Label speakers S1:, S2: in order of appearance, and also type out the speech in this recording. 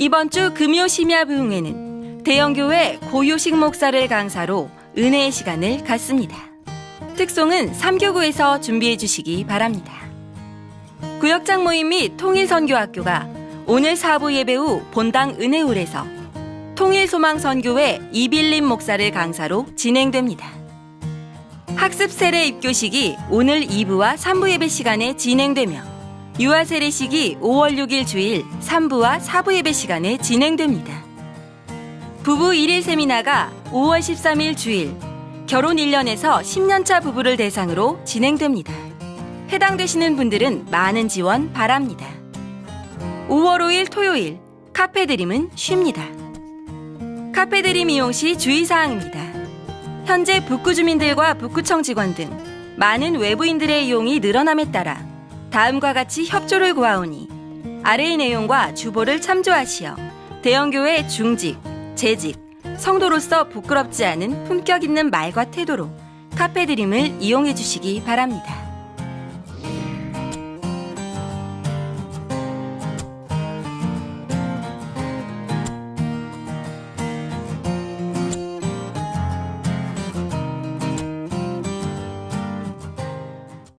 S1: 이번 주 금요 심야 부흥회는 대형교회 고유식 목사를 강사로 은혜의 시간을 갖습니다. 특송은 3교구에서 준비해 주시기 바랍니다. 구역장 모임 및 통일선교학교가 오늘 사부 예배 후 본당 은혜홀에서 통일소망선교회 이빌림 목사를 강사로 진행됩니다. 학습 세례 입교식이 오늘 2부와 3부 예배 시간에 진행되며 유아 세례식이 5월 6일 주일 3부와 4부 예배 시간에 진행됩니다. 부부 1일 세미나가 5월 13일 주일 결혼 1년에서 10년차 부부를 대상으로 진행됩니다. 해당되시는 분들은 많은 지원 바랍니다. 5월 5일 토요일 카페드림은 쉽니다. 카페드림 이용 시 주의사항입니다. 현재 북구 주민들과 북구청 직원 등 많은 외부인들의 이용이 늘어남에 따라 다음과 같이 협조를 구하오니 아래의 내용과 주보를 참조하시어 대형교회 중직, 재직, 성도로서 부끄럽지 않은 품격 있는 말과 태도로 카페 드림을 이용해 주시기 바랍니다.